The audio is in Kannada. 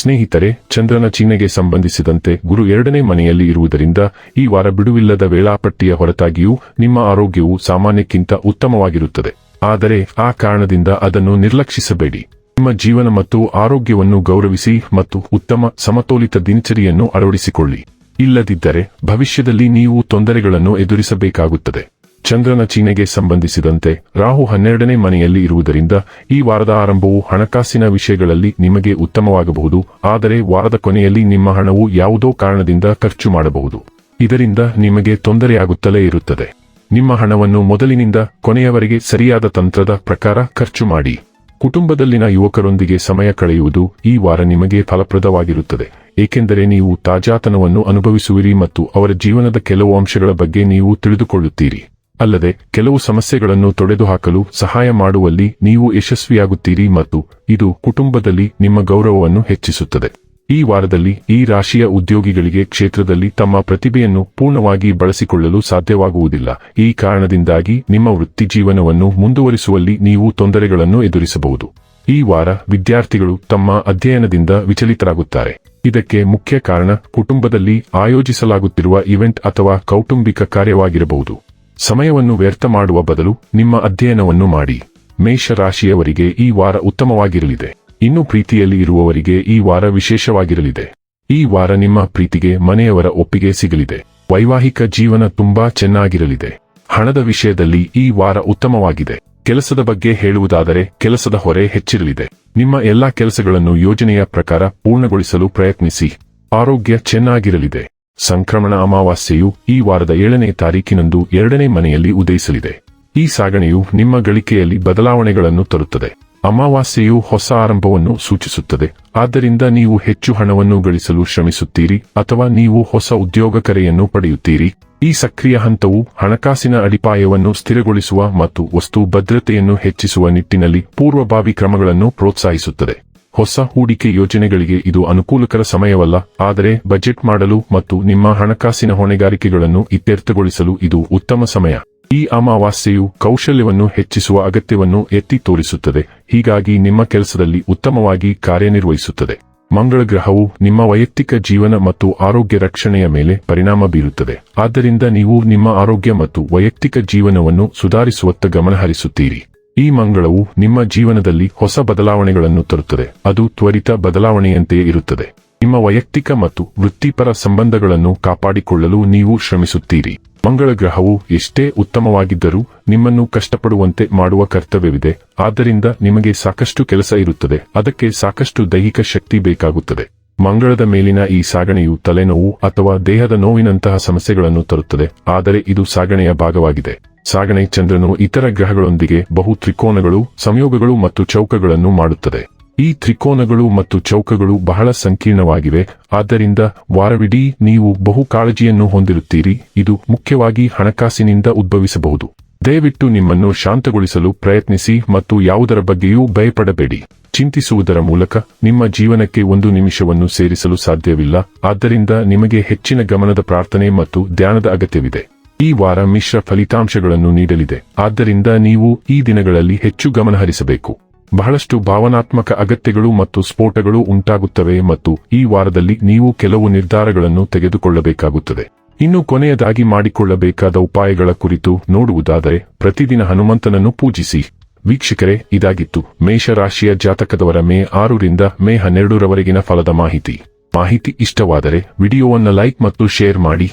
ಸ್ನೇಹಿತರೆ, ಚಂದ್ರನ ಚಿಹ್ನೆಗೆ ಸಂಬಂಧಿಸಿದಂತೆ ಗುರು ಎರಡನೇ ಮನೆಯಲ್ಲಿ ಇರುವುದರಿಂದ ಈ ವಾರ ಬಿಡುವಿಲ್ಲದ ವೇಳಾಪಟ್ಟಿಯ ಹೊರತಾಗಿಯೂ ನಿಮ್ಮ ಆರೋಗ್ಯವು ಸಾಮಾನ್ಯಕ್ಕಿಂತ ಉತ್ತಮವಾಗಿರುತ್ತದೆ. ಆದರೆ ಆ ಕಾರಣದಿಂದ ಅದನ್ನು ನಿರ್ಲಕ್ಷಿಸಬೇಡಿ. ನಿಮ್ಮ ಜೀವನ ಮತ್ತು ಆರೋಗ್ಯವನ್ನು ಗೌರವಿಸಿ ಮತ್ತು ಉತ್ತಮ ಸಮತೋಲಿತ ದಿನಚರಿಯನ್ನು ಅಳವಡಿಸಿಕೊಳ್ಳಿ. ಇಲ್ಲದಿದ್ದರೆ ಭವಿಷ್ಯದಲ್ಲಿ ನೀವು ತೊಂದರೆಗಳನ್ನು ಎದುರಿಸಬೇಕಾಗುತ್ತದೆ. ಚಂದ್ರನ ಚೀನೆಗೆ ಸಂಬಂಧಿಸಿದಂತೆ ರಾಹು ಹನ್ನೆರಡನೇ ಮನೆಯಲ್ಲಿ ಇರುವುದರಿಂದ ಈ ವಾರದ ಆರಂಭವು ಹಣಕಾಸಿನ ವಿಷಯಗಳಲ್ಲಿ ನಿಮಗೆ ಉತ್ತಮವಾಗಬಹುದು, ಆದರೆ ವಾರದ ಕೊನೆಯಲ್ಲಿ ನಿಮ್ಮ ಹಣವು ಯಾವುದೋ ಕಾರಣದಿಂದ ಖರ್ಚು ಮಾಡಬಹುದು. ಇದರಿಂದ ನಿಮಗೆ ತೊಂದರೆಯಾಗುತ್ತಲೇ ಇರುತ್ತದೆ. ನಿಮ್ಮ ಹಣವನ್ನು ಮೊದಲಿನಿಂದ ಕೊನೆಯವರೆಗೆ ಸರಿಯಾದ ತಂತ್ರದ ಪ್ರಕಾರ ಖರ್ಚು ಮಾಡಿ. ಕುಟುಂಬದಲ್ಲಿನ ಯುವಕರೊಂದಿಗೆ ಸಮಯ ಕಳೆಯುವುದು ಈ ವಾರ ನಿಮಗೆ ಫಲಪ್ರದವಾಗಿರುತ್ತದೆ. ಏಕೆಂದರೆ ನೀವು ತಾಜಾತನವನ್ನು ಅನುಭವಿಸುವಿರಿ ಮತ್ತು ಅವರ ಜೀವನದ ಕೆಲವು ಅಂಶಗಳ ಬಗ್ಗೆ ನೀವು ತಿಳಿದುಕೊಳ್ಳುತ್ತೀರಿ. ಅಲ್ಲದೆ ಕೆಲವು ಸಮಸ್ಯೆಗಳನ್ನು ತೊಡೆದುಹಾಕಲು ಸಹಾಯ ಮಾಡುವಲ್ಲಿ ನೀವು ಯಶಸ್ವಿಯಾಗುತ್ತೀರಿ ಮತ್ತು ಇದು ಕುಟುಂಬದಲ್ಲಿ ನಿಮ್ಮ ಗೌರವವನ್ನು ಹೆಚ್ಚಿಸುತ್ತದೆ. ಈ ವಾರದಲ್ಲಿ ಈ ರಾಶಿಯ ಉದ್ಯೋಗಿಗಳಿಗೆ ಕ್ಷೇತ್ರದಲ್ಲಿ ತಮ್ಮ ಪ್ರತಿಭೆಯನ್ನು ಪೂರ್ಣವಾಗಿ ಬಳಸಿಕೊಳ್ಳಲು ಸಾಧ್ಯವಾಗುವುದಿಲ್ಲ. ಈ ಕಾರಣದಿಂದಾಗಿ ನಿಮ್ಮ ವೃತ್ತಿ ಜೀವನವನ್ನು ಮುಂದುವರಿಸುವಲ್ಲಿ ನೀವು ತೊಂದರೆಗಳನ್ನು ಎದುರಿಸಬಹುದು. ಈ ವಾರ ವಿದ್ಯಾರ್ಥಿಗಳು ತಮ್ಮ ಅಧ್ಯಯನದಿಂದ ವಿಚಲಿತರಾಗುತ್ತಾರೆ. ಇದಕ್ಕೆ ಮುಖ್ಯ ಕಾರಣ ಕುಟುಂಬದಲ್ಲಿ ಆಯೋಜಿಸಲಾಗುತ್ತಿರುವ ಇವೆಂಟ್ ಅಥವಾ ಕೌಟುಂಬಿಕ ಕಾರ್ಯವಾಗಿರಬಹುದು. ಸಮಯವನ್ನು ವ್ಯರ್ಥ ಮಾಡುವ ಬದಲು ನಿಮ್ಮ ಅಧ್ಯಯನವನ್ನು ಮಾಡಿ. ಮೇಷ ರಾಶಿಯವರಿಗೆ ಈ ವಾರ ಉತ್ತಮವಾಗಿರಲಿದೆ. ಇನ್ನು ಪ್ರೀತಿಯಲ್ಲಿ ಇರುವವರಿಗೆ ಈ ವಾರ ವಿಶೇಷವಾಗಿರಲಿದೆ. ಈ ವಾರ ನಿಮ್ಮ ಪ್ರೀತಿಗೆ, ಮನೆಯವರ ಒಪ್ಪಿಗೆ ಸಿಗಲಿದೆ. ವೈವಾಹಿಕ ಜೀವನ ತುಂಬಾ ಚೆನ್ನಾಗಿರಲಿದೆ. ಹಣದ ವಿಷಯದಲ್ಲಿ ಈ ವಾರ ಉತ್ತಮವಾಗಿದೆ. ಕೆಲಸದ ಬಗ್ಗೆ ಹೇಳುವುದಾದರೆ, ಕೆಲಸದ ಹೊರೆ ಹೆಚ್ಚಿರಲಿದೆ. ನಿಮ್ಮ ಎಲ್ಲಾ ಕೆಲಸಗಳನ್ನು ಯೋಜನೆಯ ಪ್ರಕಾರ ಪೂರ್ಣಗೊಳಿಸಲು ಪ್ರಯತ್ನಿಸಿ. ಆರೋಗ್ಯ ಚೆನ್ನಾಗಿರಲಿದೆ. ಸಂಕ್ರಮಣ ಅಮಾವಾಸ್ಯೆಯು ಈ ವಾರದ ಏಳನೇ ತಾರೀಕಿನಂದು ಎರಡನೇ ಮನೆಯಲ್ಲಿ ಉದಯಿಸಲಿದೆ. ಈ ಸಾಗಣೆಯು ನಿಮ್ಮ ಗಳಿಕೆಯಲ್ಲಿ ಬದಲಾವಣೆಗಳನ್ನು ತರುತ್ತದೆ. ಅಮಾವಾಸ್ಯೆಯು ಹೊಸ ಆರಂಭವನ್ನು ಸೂಚಿಸುತ್ತದೆ. ಆದ್ದರಿಂದ ನೀವು ಹೆಚ್ಚು ಹಣವನ್ನು ಗಳಿಸಲು ಶ್ರಮಿಸುತ್ತೀರಿ ಅಥವಾ ನೀವು ಹೊಸ ಉದ್ಯೋಗ ಕರೆಯನ್ನು ಪಡೆಯುತ್ತೀರಿ. ಈ ಸಕ್ರಿಯ ಹಂತವು ಹಣಕಾಸಿನ ಅಡಿಪಾಯವನ್ನು ಸ್ಥಿರಗೊಳಿಸುವ ಮತ್ತು ವಸ್ತು ಭದ್ರತೆಯನ್ನು ಹೆಚ್ಚಿಸುವ ನಿಟ್ಟಿನಲ್ಲಿ ಪೂರ್ವಭಾವಿ ಕ್ರಮಗಳನ್ನು ಪ್ರೋತ್ಸಾಹಿಸುತ್ತದೆ. ಹೊಸ ಹೂಡಿಕೆ ಯೋಜನೆಗಳಿಗೆ ಇದು ಅನುಕೂಲಕರ ಸಮಯವಲ್ಲ, ಆದರೆ ಬಜೆಟ್ ಮಾಡಲು ಮತ್ತು ನಿಮ್ಮ ಹಣಕಾಸಿನ ಹೊಣೆಗಾರಿಕೆಗಳನ್ನು ಇತ್ಯರ್ಥಗೊಳಿಸಲು ಇದು ಉತ್ತಮ ಸಮಯ. ಈ ಅಮಾವಾಸ್ಯೆಯು ಕೌಶಲ್ಯವನ್ನು ಹೆಚ್ಚಿಸುವ ಅಗತ್ಯವನ್ನು ಎತ್ತಿ ತೋರಿಸುತ್ತದೆ, ಹೀಗಾಗಿ ನಿಮ್ಮ ಕೆಲಸದಲ್ಲಿ ಉತ್ತಮವಾಗಿ ಕಾರ್ಯನಿರ್ವಹಿಸುತ್ತದೆ. ಮಂಗಳ ಗ್ರಹವು ನಿಮ್ಮ ವೈಯಕ್ತಿಕ ಜೀವನ ಮತ್ತು ಆರೋಗ್ಯ ರಕ್ಷಣೆಯ ಮೇಲೆ ಪರಿಣಾಮ ಬೀರುತ್ತದೆ, ಆದ್ದರಿಂದ ನೀವು ನಿಮ್ಮ ಆರೋಗ್ಯ ಮತ್ತು ವೈಯಕ್ತಿಕ ಜೀವನವನ್ನು ಸುಧಾರಿಸುವತ್ತ ಗಮನಹರಿಸುತ್ತೀರಿ. ಈ ಮಂಗಳವು ನಿಮ್ಮ ಜೀವನದಲ್ಲಿ ಹೊಸ ಬದಲಾವಣೆಗಳನ್ನು ತರುತ್ತದೆ. ಅದು ತ್ವರಿತ ಬದಲಾವಣೆಯಂತೆಯೇ ಇರುತ್ತದೆ. ನಿಮ್ಮ ವೈಯಕ್ತಿಕ ಮತ್ತು ವೃತ್ತಿಪರ ಸಂಬಂಧಗಳನ್ನು ಕಾಪಾಡಿಕೊಳ್ಳಲು ನೀವು ಶ್ರಮಿಸುತ್ತೀರಿ. ಮಂಗಳ ಗ್ರಹವು ಎಷ್ಟೇ ಉತ್ತಮವಾಗಿದ್ದರೂ ನಿಮ್ಮನ್ನು ಕಷ್ಟಪಡುವಂತೆ ಮಾಡುವ ಕರ್ತವ್ಯವಿದೆ. ಆದ್ದರಿಂದ ನಿಮಗೆ ಸಾಕಷ್ಟು ಕೆಲಸ ಇರುತ್ತದೆ. ಅದಕ್ಕೆ ಸಾಕಷ್ಟು ದೈಹಿಕ ಶಕ್ತಿ ಬೇಕಾಗುತ್ತದೆ. ಮಂಗಳದ ಮೇಲಿನ ಈ ಸಾಗಣೆಯು ತಲೆನೋವು ಅಥವಾ ದೇಹದ ನೋವಿನಂತಹ ಸಮಸ್ಯೆಗಳನ್ನು ತರುತ್ತದೆ. ಆದರೆ ಇದು ಸಾಗಣೆಯ ಭಾಗವಾಗಿದೆ. ಸಾಗಣೆ ಚಂದ್ರನು ಇತರ ಗ್ರಹಗಳೊಂದಿಗೆ ಬಹು ತ್ರಿಕೋನಗಳು, ಸಂಯೋಗಗಳು ಮತ್ತು ಚೌಕಗಳನ್ನು ಮಾಡುತ್ತದೆ. ಈ ತ್ರಿಕೋನಗಳು ಮತ್ತು ಚೌಕಗಳು ಬಹಳ ಸಂಕೀರ್ಣವಾಗಿವೆ. ಆದ್ದರಿಂದ ವಾರವಿಡೀ ನೀವು ಬಹು ಕಾಳಜಿಯನ್ನು ಹೊಂದಿರುತ್ತೀರಿ. ಇದು ಮುಖ್ಯವಾಗಿ ಹಣಕಾಸಿನಿಂದ ಉದ್ಭವಿಸಬಹುದು. ದಯವಿಟ್ಟು ನಿಮ್ಮನ್ನು ಶಾಂತಗೊಳಿಸಲು ಪ್ರಯತ್ನಿಸಿ ಮತ್ತು ಯಾವುದರ ಬಗ್ಗೆಯೂ ಭಯಪಡಬೇಡಿ. ಚಿಂತಿಸುವುದರ ಮೂಲಕ ನಿಮ್ಮ ಜೀವನಕ್ಕೆ ಒಂದು ನಿಮಿಷವನ್ನು ಸೇರಿಸಲು ಸಾಧ್ಯವಿಲ್ಲ. ಆದ್ದರಿಂದ ನಿಮಗೆ ಹೆಚ್ಚಿನ ಗಮನದ ಪ್ರಾರ್ಥನೆ ಮತ್ತು ಧ್ಯಾನದ ಅಗತ್ಯವಿದೆ. ಈ ವಾರ ಮಿಶ್ರ ಫಲಿತಾಂಶಗಳನ್ನು ನೀಡಲಿದೆ. ಆದ್ದರಿಂದ ನೀವು ಈ ದಿನಗಳಲ್ಲಿ ಹೆಚ್ಚು ಗಮನಹರಿಸಬೇಕು. ಬಹಳಷ್ಟು ಭಾವನಾತ್ಮಕ ಅಗತ್ಯಗಳು ಮತ್ತು ಸ್ಫೋಟಗಳು ಉಂಟಾಗುತ್ತವೆ ಮತ್ತು ಈ ವಾರದಲ್ಲಿ ನೀವು ಕೆಲವು ನಿರ್ಧಾರಗಳನ್ನು ತೆಗೆದುಕೊಳ್ಳಬೇಕಾಗುತ್ತದೆ. ಇನ್ನು ಕೊನೆಯದಾಗಿ ಮಾಡಿಕೊಳ್ಳಬೇಕಾದ ಉಪಾಯಗಳ ಕುರಿತು ನೋಡುವುದಾದರೆ, ಪ್ರತಿದಿನ ಹನುಮಂತನನ್ನು ಪೂಜಿಸಿ. ವೀಕ್ಷಕರೇ, ಇದಾಗಿತ್ತು. ಮೇಷರಾಶಿಯ ಜಾತಕದವರ ಮೇ ಆರರಿಂದ ಮೇ ಹನ್ನೆರಡರವರೆಗಿನ ಫಲದ ಮಾಹಿತಿ. ಮಾಹಿತಿ ಇಷ್ಟವಾದರೆ ವಿಡಿಯೋವನ್ನು ಲೈಕ್ ಮತ್ತು ಶೇರ್ ಮಾಡಿ.